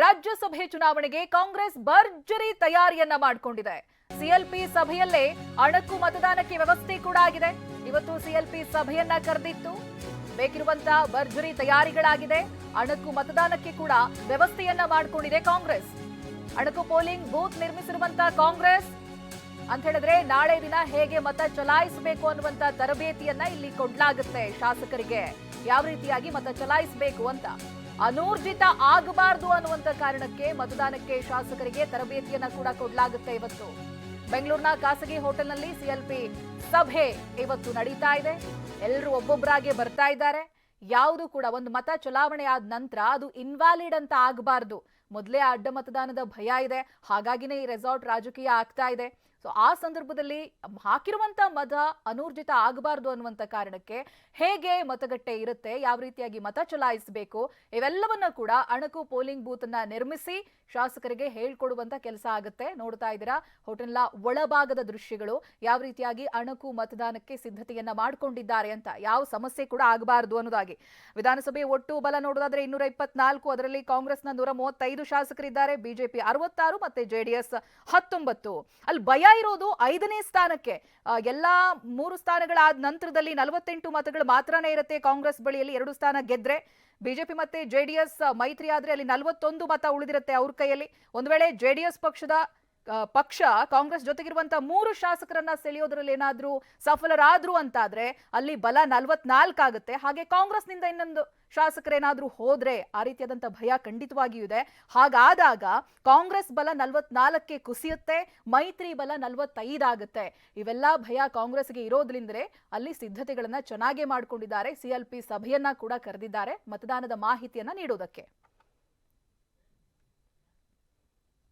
ರಾಜ್ಯಸಭೆ ಚುನಾವಣೆಗೆ ಕಾಂಗ್ರೆಸ್ ಭರ್ಜರಿ ತಯಾರಿಯನ್ನ ಮಾಡಿಕೊಂಡಿದೆ. ಸಿಎಲ್ಪಿ ಸಭೆಯಲ್ಲೇ ಅಣಕು ಮತದಾನಕ್ಕೆ ವ್ಯವಸ್ಥೆ ಕೂಡ ಆಗಿದೆ. ಇವತ್ತು ಸಿಎಲ್ಪಿ ಸಭೆಯನ್ನ ಕರೆದಿತ್ತು. ಬೇಕಿರುವಂತಹ ಭರ್ಜರಿ ತಯಾರಿಗಳಾಗಿದೆ. ಅಣಕು ಮತದಾನಕ್ಕೆ ಕೂಡ ವ್ಯವಸ್ಥೆಯನ್ನ ಮಾಡಿಕೊಂಡಿದೆ ಕಾಂಗ್ರೆಸ್. ಅಣಕು ಪೋಲಿಂಗ್ ಬೂತ್ ನಿರ್ಮಿಸಿರುವಂತಹ ಕಾಂಗ್ರೆಸ್. ಅಂತ ಹೇಳಿದ್ರೆ ನಾಳೆ ದಿನ ಹೇಗೆ ಮತ ಚಲಾಯಿಸಬೇಕು ಅನ್ನುವಂತ ತರಬೇತಿಯನ್ನ ಇಲ್ಲಿ ಕೊಡ್ಲಾಗುತ್ತೆ ಶಾಸಕರಿಗೆ. ಯಾವ ರೀತಿಯಾಗಿ ಮತ ಚಲಾಯಿಸಬೇಕು ಅಂತ. ಅನೂರ್ಜಿತ ಆಗಬಾರದು ಅನ್ನುವಂತ ಕಾರಣಕ್ಕೆ ಮತದಾನಕ್ಕೆ ಶಾಸಕರಿಗೆ ತರಬೇತಿಯನ್ನ ಕೂಡ ಕೊಡಲಾಗುತ್ತೆ ಇವತ್ತು. ಬೆಂಗಳೂರಿನ ಖಾಸಗಿ ಹೋಟೆಲ್ನಲ್ಲಿ ಸಿಎಲ್ಪಿ ಸಭೆ ಇವತ್ತು ನಡೀತಾ ಇದೆ. ಎಲ್ಲರೂ ಒಬ್ಬೊಬ್ಬರಾಗೆ ಬರ್ತಾ ಇದ್ದಾರೆ. ಯಾವುದು ಕೂಡ ಒಂದು ಮತ ಚಲಾವಣೆ ಆದ ನಂತರ ಅದು ಇನ್ವಾಲಿಡ್ ಅಂತ ಆಗಬಾರ್ದು. ಮೊದಲೇ ಅಡ್ಡ ಮತದಾನದ ಭಯ ಇದೆ. ಹಾಗಾಗಿನೇ ಈ ರೆಸಾರ್ಟ್ ರಾಜಕೀಯ ಆಗ್ತಾ ಇದೆ. ಸೊ ಆ ಸಂದರ್ಭದಲ್ಲಿ ಹಾಕಿರುವಂತ ಮತ ಅನೂರ್ಜಿತ ಆಗಬಾರ್ದು ಅನ್ನುವಂತ ಕಾರಣಕ್ಕೆ ಹೇಗೆ ಮತಗಟ್ಟೆ ಇರುತ್ತೆ, ಯಾವ ರೀತಿಯಾಗಿ ಮತ ಚಲಾಯಿಸಬೇಕು, ಇವೆಲ್ಲವನ್ನ ಕೂಡ ಅಣಕು ಪೋಲಿಂಗ್ ಬೂತ್ ಅನ್ನ ನಿರ್ಮಿಸಿ ಶಾಸಕರಿಗೆ ಹೇಳ್ಕೊಡುವಂತ ಕೆಲಸ ಆಗುತ್ತೆ. ನೋಡ್ತಾ ಇದ್ದೀರಾ, ಹೋಟೆಲ್ನ ಒಳಭಾಗದ ದೃಶ್ಯಗಳು ಯಾವ ರೀತಿಯಾಗಿ ಅಣಕು ಮತದಾನಕ್ಕೆ ಸಿದ್ಧತೆಯನ್ನ ಮಾಡ್ಕೊಂಡಿದ್ದಾರೆ ಅಂತ, ಯಾವ ಸಮಸ್ಯೆ ಕೂಡ ಆಗಬಾರದು ಅನ್ನೋದಾಗಿ. ವಿಧಾನಸಭೆ ಒಟ್ಟು ಬಲ ನೋಡೋದಾದ್ರೆ ಇನ್ನೂರ ಇಪ್ಪತ್ನಾಲ್ಕು, ಅದರಲ್ಲಿ ಕಾಂಗ್ರೆಸ್ನ ನೂರ ಮೂವತ್ತೈದು ಶಾಸಕರಿದ್ದಾರೆ. ಬಿಜೆಪಿ ಅರವತ್ತಾರು ಮತ್ತೆ ಜೆಡಿಎಸ್ ಹತ್ತೊಂಬತ್ತು. ಅಲ್ಲಿ ಭಯ ಇರೋದು ಐದನೇ ಸ್ಥಾನಕ್ಕೆ. ಎಲ್ಲಾ ಮೂರು ಸ್ಥಾನಗಳಾದ ನಂತರದಲ್ಲಿ ನಲವತ್ತೆಂಟು ಮತಗಳು ಮಾತ್ರನೇ ಇರುತ್ತೆ ಕಾಂಗ್ರೆಸ್ ಬಳಿಯಲ್ಲಿ ಎರಡು ಸ್ಥಾನ ಗೆದ್ರೆ. ಬಿಜೆಪಿ ಮತ್ತೆ ಜೆಡಿಎಸ್ ಮೈತ್ರಿ ಆದ್ರೆ ಅಲ್ಲಿ ನಲವತ್ತೊಂದು ಮತ ಉಳಿದಿರುತ್ತೆ ಅವ್ರ ಕೈಯಲ್ಲಿ. ಒಂದು ವೇಳೆ ಜೆಡಿಎಸ್ ಪಕ್ಷದ ಪಕ್ಷ ಕಾಂಗ್ರೆಸ್ ಜೊತೆಗಿರುವಂತ ಮೂರು ಶಾಸಕರನ್ನ ಸೆಳೆಯೋದ್ರಲ್ಲಿ ಏನಾದ್ರೂ ಸಫಲರಾದ್ರು ಅಂತಾದ್ರೆ ಅಲ್ಲಿ ಬಲ ನಲ್ವತ್ನಾಲ್ಕು ಆಗುತ್ತೆ. ಹಾಗೆ ಕಾಂಗ್ರೆಸ್ನಿಂದ ಇನ್ನೊಂದು ಶಾಸಕರೇನಾದ್ರೂ ಹೋದ್ರೆ ಆ ರೀತಿಯಾದಂತ ಭಯ ಖಂಡಿತವಾಗಿಯೂ ಇದೆ. ಹಾಗಾದಾಗ ಕಾಂಗ್ರೆಸ್ ಬಲ ನಲ್ವತ್ನಾಲ್ಕಕ್ಕೆ ಕುಸಿಯುತ್ತೆ, ಮೈತ್ರಿ ಬಲ ನಲ್ವತ್ತೈದಾಗುತ್ತೆ ಇವೆಲ್ಲ ಭಯ ಕಾಂಗ್ರೆಸ್ಗೆ ಇರೋದ್ರಿಂದಲೇ ಅಲ್ಲಿ ಸಿದ್ಧತೆಗಳನ್ನ ಚೆನ್ನಾಗೇ ಮಾಡ್ಕೊಂಡಿದ್ದಾರೆ. ಸಿಎಲ್ಪಿ ಸಭೆಯನ್ನ ಕೂಡ ಕರೆದಿದ್ದಾರೆ. ಮತದಾನದ ಮಾಹಿತಿಯನ್ನ ನೀಡೋದಕ್ಕೆ.